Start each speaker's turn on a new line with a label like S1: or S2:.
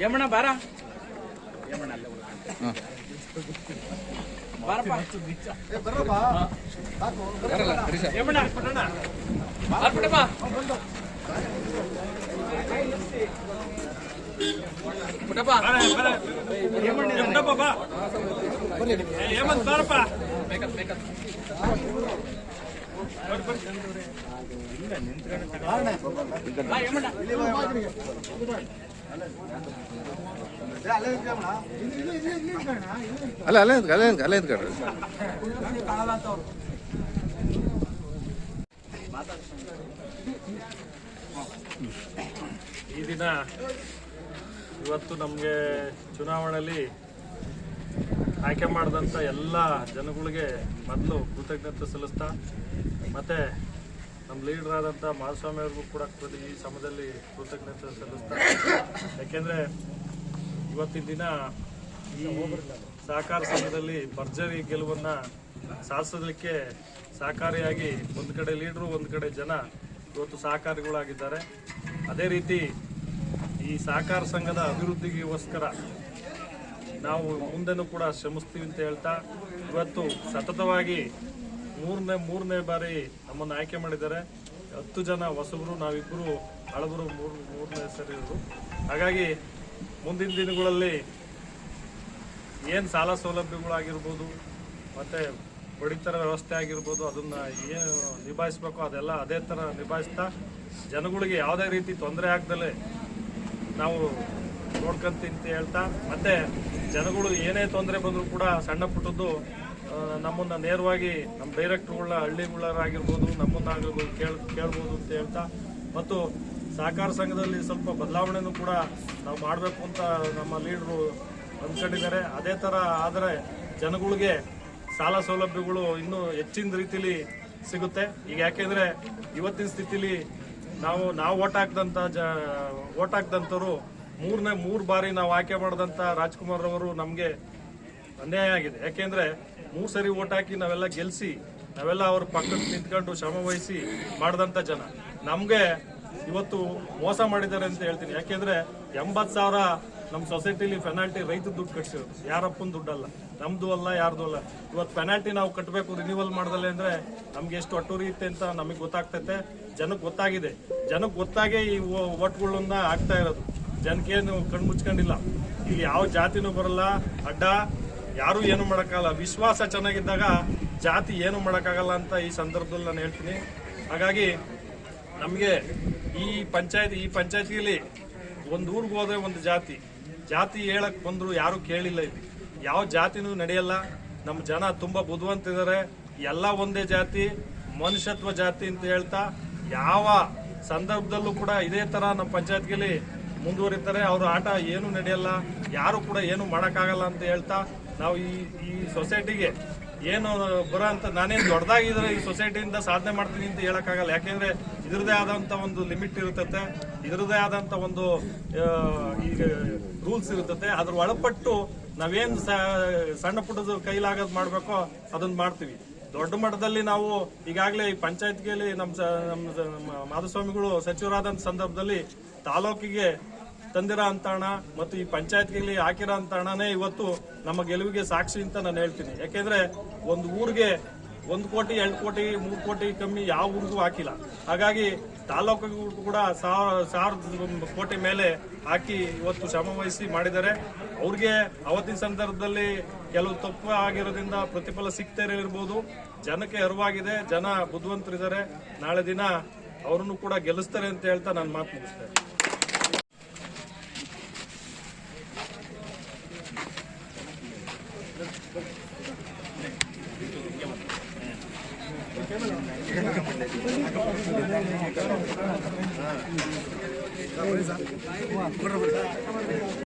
S1: ಯಮಣ ಬಾರ ಯಮಣ ಅಲ್ಲೇ ಬಾರಪ್ಪ ಯಮಣ ಪುಟ್ಟಣ್ಣ
S2: ಅಲ್ಲ ಅಲ್ಲೇ ಅಲ್ಲೇ ಅಲ್ಲೇ ನಿಂತ್ಕೊಳ್ರಿ
S3: ಈ ದಿನ ಇವತ್ತು ನಮಗೆ ಚುನಾವಣೆಯಲ್ಲಿ ಆಯ್ಕೆ ಮಾಡಿದಂಥ ಎಲ್ಲ ಜನಗಳಿಗೆ ಮೊದಲು ಕೃತಜ್ಞತೆ ಸಲ್ಲಿಸ್ತಾ, ಮತ್ತು ನಮ್ಮ ಲೀಡರ್ ಆದಂಥ ಮಾಧುಸ್ವಾಮಿ ಅವ್ರಿಗೂ ಕೂಡ ಈ ಸಮಯದಲ್ಲಿ ಕೃತಜ್ಞತೆ ಸಲ್ಲಿಸ್ತಾ. ಯಾಕೆಂದರೆ ಇವತ್ತಿನ ದಿನ ಈ ಸಹಕಾರ ಸಂಘದಲ್ಲಿ ಭರ್ಜರಿ ಗೆಲುವನ್ನು ಸಾಧಿಸಲಿಕ್ಕೆ ಸಹಕಾರಿಯಾಗಿ ಒಂದು ಕಡೆ ಲೀಡ್ರು ಒಂದು ಕಡೆ ಜನ ಇವತ್ತು ಸಹಕಾರಿಗಳಾಗಿದ್ದಾರೆ. ಅದೇ ರೀತಿ ಈ ಸಹಕಾರ ಸಂಘದ ಅಭಿವೃದ್ಧಿಗೋಸ್ಕರ ನಾವು ಮುಂದೆನೂ ಕೂಡ ಶ್ರಮಿಸ್ತೀವಿ ಅಂತ ಹೇಳ್ತಾ, ಇವತ್ತು ಸತತವಾಗಿ ಮೂರನೇ ಮೂರನೇ ಬಾರಿ ನಮ್ಮನ್ನು ಆಯ್ಕೆ ಮಾಡಿದ್ದಾರೆ. ಹತ್ತು ಜನ ಹೊಸಬರು ನಾವಿಬ್ಬರು ಹಳಬರು ಮೂರು, ಮೂರನೇ ಸರಿ ಇರೋದು. ಹಾಗಾಗಿ ಮುಂದಿನ ದಿನಗಳಲ್ಲಿ ಏನು ಸಾಲ ಸೌಲಭ್ಯಗಳಾಗಿರ್ಬೋದು, ಮತ್ತು ಪಡಿತರ ವ್ಯವಸ್ಥೆ ಆಗಿರ್ಬೋದು, ಅದನ್ನು ಏನು ನಿಭಾಯಿಸ್ಬೇಕು ಅದೆಲ್ಲ ಅದೇ ಥರ ನಿಭಾಯಿಸ್ತಾ, ಜನಗಳಿಗೆ ಯಾವುದೇ ರೀತಿ ತೊಂದರೆ ಆಗ್ದಲೇ ನಾವು ನೋಡ್ಕಂತೀನಿ ಅಂತ ಹೇಳ್ತಾ, ಮತ್ತೆ ಜನಗಳು ಏನೇ ತೊಂದರೆ ಬಂದರೂ ಕೂಡ ಸಣ್ಣ ಪುಟ್ಟದ್ದು ನಮ್ಮನ್ನ ನೇರವಾಗಿ ನಮ್ಮ ಡೈರೆಕ್ಟ್ರುಗಳ ಹಳ್ಳಿಗಳಾಗಿರ್ಬೋದು ನಮ್ಮನ್ನಾಗಿರ್ಬೋದು ಕೇಳ್, ಕೇಳ್ಬೋದು ಅಂತ ಹೇಳ್ತಾ, ಮತ್ತು ಸಹಕಾರ ಸಂಘದಲ್ಲಿ ಸ್ವಲ್ಪ ಬದಲಾವಣೆನೂ ಕೂಡ ನಾವು ಮಾಡಬೇಕು ಅಂತ ನಮ್ಮ ಲೀಡ್ರು ಅಂದ್ಕೊಂಡಿದ್ದಾರೆ ಅದೇ ಥರ ಆದರೆ ಜನಗಳಿಗೆ ಸಾಲ ಸೌಲಭ್ಯಗಳು ಇನ್ನೂ ಹೆಚ್ಚಿನ ರೀತಿಲಿ ಸಿಗುತ್ತೆ. ಈಗ ಯಾಕೆಂದರೆ ಇವತ್ತಿನ ಸ್ಥಿತಿಲಿ ನಾವು ನಾವು ಓಟ್ ಹಾಕ್ದಂಥ ಜ ಓಟ್ ಹಾಕ್ದಂಥವ್ರು ಮೂರನೇ, ಮೂರು ಬಾರಿ ನಾವು ಆಯ್ಕೆ ಮಾಡಿದಂತ ರಾಜ್ಕುಮಾರ್ ಅವರು ನಮಗೆ ಅನ್ಯಾಯ ಆಗಿದೆ. ಯಾಕೆಂದ್ರೆ ಮೂರು ಸರಿ ಓಟ್ ಹಾಕಿ ನಾವೆಲ್ಲ ಗೆಲ್ಸಿ, ನಾವೆಲ್ಲ ಅವ್ರ ಪಕ್ಕಕ್ಕೆ ನಿಂತ್ಕೊಂಡು ಶ್ರಮ ವಹಿಸಿ ಮಾಡಿದಂಥ ಜನ. ನಮಗೆ ಇವತ್ತು ಮೋಸ ಮಾಡಿದ್ದಾರೆ ಅಂತ ಹೇಳ್ತೀನಿ. ಯಾಕೆಂದ್ರೆ ಎಂಬತ್ತು ಸಾವಿರ ನಮ್ಮ ಸೊಸೈಟಿಲಿ ಪೆನಾಲ್ಟಿ ರೈತ ದುಡ್ಡು ಕಟ್ಸಿರೋದು. ಯಾರಪ್ಪನ ದುಡ್ಡಲ್ಲ. ನಮ್ದು ಅಲ್ಲ, ಯಾರ್ದು ಅಲ್ಲ. ಇವತ್ತು ಪೆನಾಲ್ಟಿ ನಾವು ಕಟ್ಟಬೇಕು ರಿನ್ಯೂವಲ್ ಮಾಡ್ದಲ್ಲ ಅಂದ್ರೆ ನಮ್ಗೆ ಎಷ್ಟು ಒಟ್ಟೂರಿ ಇತ್ತೆ ಅಂತ ನಮಗೆ ಗೊತ್ತಾಗ್ತೈತೆ. ಜನಕ್ಕೆ ಗೊತ್ತಾಗಿದೆ. ಜನಕ್ಕೆ ಗೊತ್ತಾಗೇ ಈ ಓಟ್ಗಳನ್ನ ಆಗ್ತಾ ಇರೋದು. ಜನಕ್ಕೇನು ಕಣ್ಣು ಮುಚ್ಕೊಂಡಿಲ್ಲ. ಇಲ್ಲಿ ಯಾವ ಜಾತಿನೂ ಬರಲ್ಲ. ಅಡ್ಡ, ಯಾರು ಏನು ಮಾಡೋಕ್ಕಾಗಲ್ಲ. ವಿಶ್ವಾಸ ಚೆನ್ನಾಗಿದ್ದಾಗ ಜಾತಿ ಏನು ಮಾಡೋಕ್ಕಾಗಲ್ಲ ಅಂತ ಈ ಸಂದರ್ಭದಲ್ಲಿ ನಾನು ಹೇಳ್ತೀನಿ. ಹಾಗಾಗಿ ನಮಗೆ ಈ ಪಂಚಾಯತ್, ಈ ಪಂಚಾಯತಿಯಲ್ಲಿ ಒಂದು ಊರಿಗೆ ಹೋದ್ರೆ ಒಂದು ಜಾತಿ. ಜಾತಿ ಹೇಳಕ್ ಬಂದ್ರು ಯಾರು ಕೇಳಿಲ್ಲ ಇಲ್ಲಿ. ಯಾವ ಜಾತಿನೂ ನಡೆಯಲ್ಲ. ನಮ್ಮ ಜನ ತುಂಬಾ ಬುದ್ಧಿವಂತಿದ್ದಾರೆ ಎಲ್ಲ ಒಂದೇ ಜಾತಿ, ಮನುಷ್ಯತ್ವ ಜಾತಿ ಅಂತ ಹೇಳ್ತಾ ಯಾವ ಸಂದರ್ಭದಲ್ಲೂ ಕೂಡ ಇದೇ ತರ ನಮ್ಮ ಪಂಚಾಯತ್ಗೆಲ್ಲಿ ಮುಂದುವರಿತಾರೆ. ಅವ್ರ ಆಟ ಏನು ನಡೆಯಲ್ಲ, ಯಾರು ಕೂಡ ಏನು ಮಾಡೋಕ್ಕಾಗಲ್ಲ ಅಂತ ಹೇಳ್ತಾ ನಾವು ಈ ಈ ಸೊಸೈಟಿಗೆ ಏನು ಬರೋ ಅಂತ ನಾನೇನು ದೊಡ್ಡದಾಗಿದ್ರೆ ಈ ಸೊಸೈಟಿಯಿಂದ ಸಾಧನೆ ಮಾಡ್ತೀನಿ ಅಂತ ಹೇಳೋಕ್ಕಾಗಲ್ಲ. ಯಾಕೆಂದರೆ ಇದ್ರದೇ ಆದಂತ ಒಂದು ಲಿಮಿಟ್ ಇರುತ್ತೆ ಇದ್ರದೇ ಆದಂತ ಒಂದು ಈಗ ರೂಲ್ಸ್ ಇರುತ್ತದೆ ಅದ್ರ ಒಳಪಟ್ಟು ನಾವೇನು ಸಣ್ಣ ಪುಟ್ಟದ ಕೈಲಾಗದ್ ಮಾಡಬೇಕೋ ಅದನ್ನ ಮಾಡ್ತೀವಿ. ದೊಡ್ಡ ಮಟ್ಟದಲ್ಲಿ ನಾವು ಈಗಾಗಲೇ ಈ ಪಂಚಾಯತ್ಗೆಯಲ್ಲಿ ನಮ್ಮ ನಮ್ಮ ಮಾಧುಸ್ವಾಮಿಗಳು ಸಚಿವರಾದಂತ ಸಂದರ್ಭದಲ್ಲಿ ತಾಲೂಕಿಗೆ ತಂದಿರೋ ಅಂತಾಣ ಮತ್ತು ಈ ಪಂಚಾಯತ್ಗೆ ಹಾಕಿರೋ ಅಂತ ಹಣನೇ ಇವತ್ತು ನಮ್ಮ ಗೆಲುವಿಗೆ ಸಾಕ್ಷಿ ಅಂತ ನಾನು ಹೇಳ್ತೀನಿ. ಯಾಕೆಂದ್ರೆ ಒಂದು ಊರಿಗೆ ಒಂದು ಕೋಟಿ, ಎರಡು ಕೋಟಿ, ಮೂರು ಕೋಟಿ ಕಮ್ಮಿ ಯಾವ ಊರಿಗೂ ಹಾಕಿಲ್ಲ. ಹಾಗಾಗಿ ತಾಲೂಕಿಗೂ ಕೂಡ ಸಾವಿರ ಸಾವಿರದ ಕೋಟಿ ಮೇಲೆ ಹಾಕಿ ಇವತ್ತು ಶ್ರಮ ವಹಿಸಿ ಮಾಡಿದ್ದಾರೆ. ಅವ್ರಿಗೆ ಅವತ್ತಿನ ಸಂದರ್ಭದಲ್ಲಿ ಕೆಲವು ತಪ್ಪು ಆಗಿರೋದ್ರಿಂದ ಪ್ರತಿಫಲ ಸಿಗ್ತಾ ಇರ್ಬೋದು ಜನಕ್ಕೆ ಅರಿವಾಗಿದೆ, ಜನ ಬುದ್ಧಿವಂತರಿದ್ದಾರೆ. ನಾಳೆ ದಿನ ಅವರನ್ನು ಕೂಡ ಗೆಲ್ಲಿಸ್ತಾರೆ ಅಂತ ಹೇಳ್ತಾ ನಾನು ಮಾತು ಮುಗಿಸ್ತೇನೆ. Gracias.